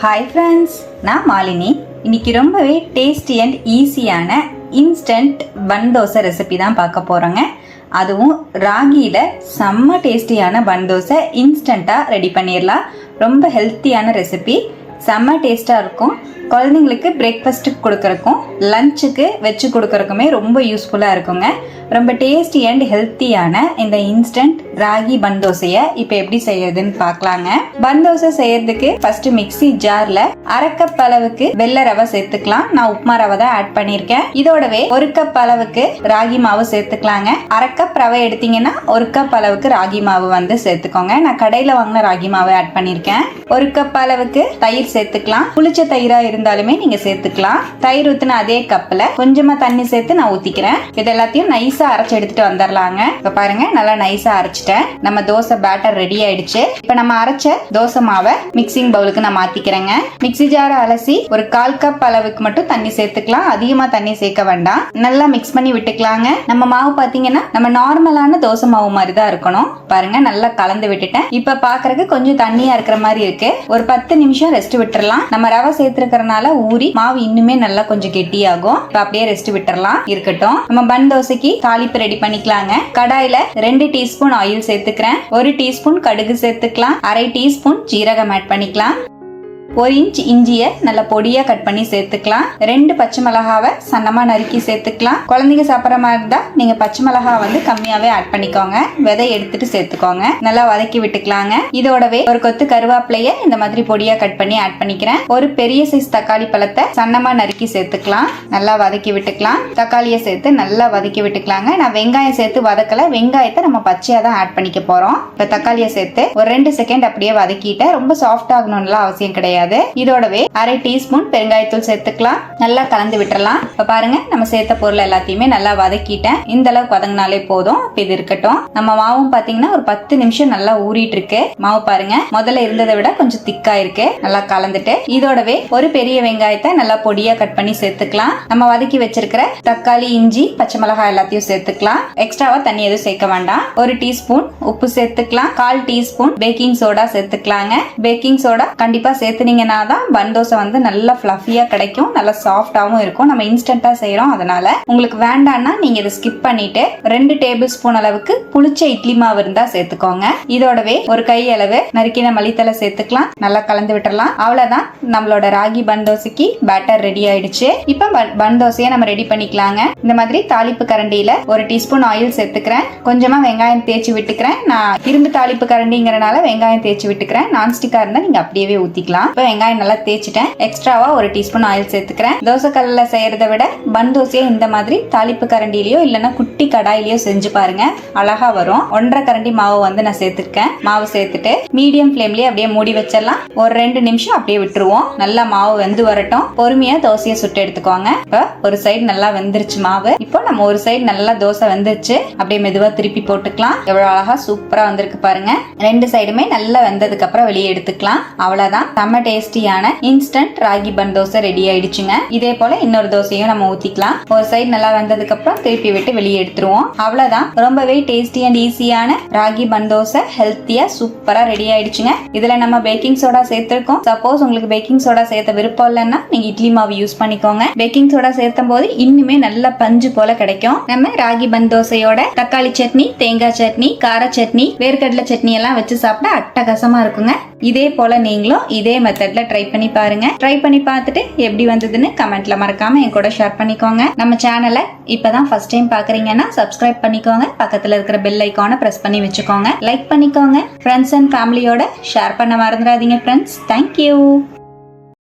Hi friends நான் மாலினி. இன்னைக்கு ரொம்பவே டேஸ்டி அண்ட் ஈஸியான இன்ஸ்டன்ட் பன் தோசை ரெசிபி தான் பார்க்க போகிறோங்க அதுவும் ராகியில் செம்ம டேஸ்டியான பன் தோசை இன்ஸ்டண்ட்டாக ரெடி பண்ணிடலாம் ரொம்ப ஹெல்த்தியான ரெசிபி செம்ம டேஸ்ட்டாக இருக்கும். குழந்தைங்களுக்கு பிரேக்ஃபாஸ்ட்டுக்கு கொடுக்குறக்கும் லஞ்சுக்கு வச்சு கொடுக்குறக்குமே ரொம்ப யூஸ்ஃபுல்லாக இருக்குங்க. ரொம்ப டேஸ்டி அண்ட் ஹெல்த்தியான இந்த இன்ஸ்டன்ட் ராகி பன் தோசையை இப்போ எப்படி செய்யறதுன்னு பார்க்கலாங்க பன் தோசை செய்யறதுக்கு ஃபர்ஸ்ட் மிக்ஸி ஜார்ல அரை கப் அளவுக்கு வெள்ளை ரவை சேர்த்துக்கலாம். நான் உப்புமா ரவை தான் ஆட் பண்ணியிருக்கேன் இதோடவே ஒரு கப் அளவுக்கு ராகி மாவு சேர்த்துக்கலாங்க. அரை கப் ரவை எடுத்தீங்கன்னா ஒரு கப் அளவுக்கு ராகி மாவு வந்து சேர்த்துக்கோங்க. நான் கடையில் வாங்கின ராகி மாவை ஆட் பண்ணியிருக்கேன் ஒரு கப் அளவுக்கு தயிர் சேர்த்துக்கலாம். புளிச்ச தயிரா இருந்தாலுமே நீங்க சேர்த்துக்கலாம். தயிர் ஊத்தின அதே கப்ல கொஞ்சமா தண்ணி சேர்த்து நான் ஊத்திக்கிறேன். இது எல்லாத்தையும் நைஸா அரைச்சு எடுத்துட்டு வந்துடலாங்க. இப்ப பாருங்க நல்லா நைஸா அரைச்சிட்டேன். நம்ம தோசை பேட்டர் ரெடி ஆயிடுச்சு. இப்ப நம்ம அரைச்ச தோசை மாவை மிக்சிங் பவுலுக்கு நான் மாத்திக்கிறேங்க. மிக்ஸி ஜார அலசி ஒரு கால் கப் அளவுக்கு மட்டும் தண்ணி சேர்த்துக்கலாம். அதிகமா தண்ணி சேர்க்க வேண்டாம். நல்லா மிக்ஸ் பண்ணி விட்டுக்கலாங்க. நம்ம மாவு பாத்தீங்கன்னா நம்ம நார்மலான தோசை மாவு மாதிரி தான் இருக்கணும். பாருங்க நல்லா கலந்து விட்டுட்டேன். இப்ப பாக்குறதுக்கு கொஞ்சம் தண்ணியா இருக்கிற மாதிரி இருக்கு. ஒரு பத்து நிமிஷம் ரெஸ்ட் விட்டுறலாம். நம்ம ரவை சேர்த்துருக்கறனால ஊறி மாவு இன்னுமே நல்லா கொஞ்சம் கெட்டியாகும். இப்ப அப்படியே ரெஸ்ட் விட்டுறலாம். இருக்கட்டும். நம்ம பன் தோசைக்கு தாளிப்பு ரெடி பண்ணிக்கலாங்க. கடாயில ரெண்டு டீஸ்பூன் ஆயில் சேர்த்துக்கிறேன். ஒரு டீஸ்பூன் கடுகு சேர்த்துக்கலாம். அரை டீஸ்பூன் ஜீரகம் ஆட் பண்ணிக்கலாம். ஒரு இன்ச் இஞ்சியை நல்ல பொடியா கட் பண்ணி சேர்த்துக்கலாம். ரெண்டு பச்சை மிளகாவை சன்னமா நறுக்கி சேர்த்துக்கலாம். குழந்தைங்க சாப்பிட்ற மாதிரி தான் நீங்க பச்சை மிளகா வந்து கம்மியாவே ஆட் பண்ணிக்கோங்க. விதை எடுத்துட்டு சேர்த்துக்கோங்க. நல்லா வதக்கி விட்டுக்கலாங்க. இதோடவே ஒரு கொத்து கருவேப்பிலைய இந்த மாதிரி பொடியா கட் பண்ணி ஆட் பண்ணிக்கிறேன். ஒரு பெரிய சைஸ் தக்காளி பழத்தை சன்னமா நறுக்கி சேர்த்துக்கலாம். நல்லா வதக்கி விட்டுக்கலாம். தக்காளியை சேர்த்து நல்லா வதக்கி விட்டுக்கலாங்க. நான் வெங்காயம் சேர்த்து வதக்கல. வெங்காயத்தை நம்ம பச்சையா தான் ஆட் பண்ணிக்க போறோம். இப்ப தக்காளியை சேர்த்து ஒரு ரெண்டு செகண்ட் அப்படியே வதக்கிட்டேன் ரொம்ப சாஃப்ட் ஆகணும்லாம் அவசியம் கிடையாது. இதோடவே அரை டீஸ்பூன் பெருங்காயத்தூள் சேர்த்துக்கலாம். நல்லா கலந்து விட்டுறலாம். இப்ப பாருங்க நம்ம சேர்த்த பொருள் எல்லாத்தையுமே நல்லா வதக்கிட்டேன். இந்த அளவுக்கு வதங்கினாலே போதும். இப்ப இது இருக்கட்டும். நம்ம மாவும் பாத்தீங்கன்னா ஒரு பத்து நிமிஷம் நல்லா ஊறிட்டு இருக்கு மாவு பாருங்க முதல்ல இருந்ததை விட கொஞ்சம் திக்கா இருக்கு. நல்லா கலந்துட்டு இதோடவே ஒரு பெரிய வெங்காயத்தை நல்லா பொடியா கட் பண்ணி சேர்த்துக்கலாம். நம்ம வதக்கி வச்சிருக்கிற தக்காளி இஞ்சி பச்சை மிளகாய் எல்லாத்தையும் சேர்த்துக்கலாம். எக்ஸ்ட்ராவா தண்ணி எதுவும் சேர்க்க வேண்டாம். ஒரு டீஸ்பூன் உப்பு சேர்த்துக்கலாம். கால் டீஸ்பூன் பேக்கிங் சோடா சேர்த்துக்கலாங்க. பேக்கிங் சோடா கண்டிப்பா சேர்த்துனீங்கன்னா தான் பன் தோசை வந்து நல்லா ஃப்ளஃபியாக கிடைக்கும் நல்லா சாஃப்டாகவும் இருக்கும். நம்ம இன்ஸ்டண்ட்டாக செய்கிறோம் அதனால் உங்களுக்கு வேண்டான்னா நீங்கள் இதை ஸ்கிப் பண்ணிவிட்டு ரெண்டு டேபிள் ஸ்பூன் அளவுக்கு புளிச்ச இட்லி மாவு இருந்தால் சேர்த்துக்கோங்க. இதோடவே ஒரு கை அளவு நறுக்கின மளித்தலை சேர்த்துக்கலாம். நல்லா கலந்து விட்டுறலாம். அவ்வளோதான் நம்மளோட ராகி பன் தோசைக்கு பேட்டர் ரெடி ஆயிடுச்சு. இப்போ பன்- தோசையை நம்ம ரெடி பண்ணிக்கலாங்க. இந்த மாதிரி தாளிப்பு கரண்டியில ஒரு டீஸ்பூன் ஆயில் சேர்த்துக்கிறேன். கொஞ்சமா வெங்காயம் தேய்ச்சி விட்டுக்கிறேன். நான் இரும்பு தாளிப்பு கரண்டிங்கிறனால வெங்காயம் தேய்ச்சி விட்டுக்கிறேன். நான்ஸ்டிக்கா இருந்தால் நீங்க அப்படியே ஊத்திக்கலாம். இப்போ வெங்காயம் நல்லா தேய்ச்சிட்டேன். எக்ஸ்ட்ராவா ஒரு டீஸ்பூன் ஆயில் சேர்த்துக்கிறேன். தோசை கல்லில் செய்யறத விட பன் தோசையை இந்த மாதிரி தாளிப்பு கரண்டிலையோ இல்லைன்னா குட்டி கடாயிலையோ செஞ்சு பாருங்க. அழகா வரும். ஒன்றரை கரண்டி மாவு வந்து நான் சேர்த்துருக்கேன். மாவு சேர்த்துட்டு மீடியம் ஃப்ளேம்லயே அப்படியே மூடி வச்சிடலாம். ஒரு ரெண்டு நிமிஷம் அப்படியே விட்டுருவோம். நல்லா மாவு வெந்து வரட்டும். பொறுமையா தோசையை சுட்டு எடுத்துக்கோங்க. இப்போ ஒரு சைடு நல்லா வெந்துருச்சு மாவு. இப்போ நம்ம ஒரு சைடு நல்லா தோசை வெந்துருச்சு. அப்படியே மெதுவா திருப்பி போட்டுக்கலாம். எவ்வளவு அழகா சூப்பரா வந்திருக்கு பாருங்க. ரெண்டு சைடுமே நல்லா வெந்ததுக்கு அப்புறம் வெளியே எடுத்துக்கலாம். அவ்வளவுதான். டமாட்டோ டேஸ்டியான instant ragi bun dosa ready ஆயிடுச்சுங்க. இதே போல இன்னொரு தோசையும் நம்ம ஊத்திக்கலாம். ஒரு சைடு நல்லா வந்ததுக்கு அப்புறம் திருப்பி விட்டு வெளியே எடுத்துருவோம். அவ்வளவுதான். ரொம்பவே டேஸ்டி அண்ட் ஈஸியான ராகி பன் தோசை ஹெல்த்தியா சூப்பரா ரெடி ஆயிடுச்சுங்க. இதுல நம்ம பேக்கிங் சோடா சேர்த்திருக்கோம். சப்போஸ் உங்களுக்கு பேக்கிங் சோடா சேர்த்த விருப்பம் இல்லைன்னா நீங்க இட்லி மாவு யூஸ் பண்ணிக்கோங்க. பேக்கிங் சோடா சேர்த்தும் போது இன்னுமே நல்ல பஞ்சு போல கிடைக்கும். நம்ம ராகி பன் தோசையோட தக்காளி சட்னி தேங்காய் சட்னி கார சட்னி வேர்க்கடலை சட்னி எல்லாம் வச்சு சாப்பிட்டா அட்டகாசமா இருக்குங்க. இதே போல நீங்களும் இதே மெத்தட்ல ட்ரை பண்ணி பாருங்க. ட்ரை பண்ணி பார்த்துட்டு எப்படி வந்ததுன்னு கமெண்ட்ல மறக்காம என் கூட ஷேர் பண்ணிக்கோங்க. நம்ம சேனலை இப்பதான் ஃபர்ஸ்ட் டைம் பாக்குறீங்கன்னா சப்ஸ்கிரைப் பண்ணிக்கோங்க. பக்கத்துல இருக்கிற பெல் ஐக்கானை பிரஸ் பண்ணி வச்சுக்கோங்க. லைக் பண்ணிக்கோங்க. ஃப்ரெண்ட்ஸ் அண்ட் ஃபேமிலியோட ஷேர் பண்ண மறந்துடாதீங்க ஃப்ரெண்ட்ஸ் தேங்க்யூ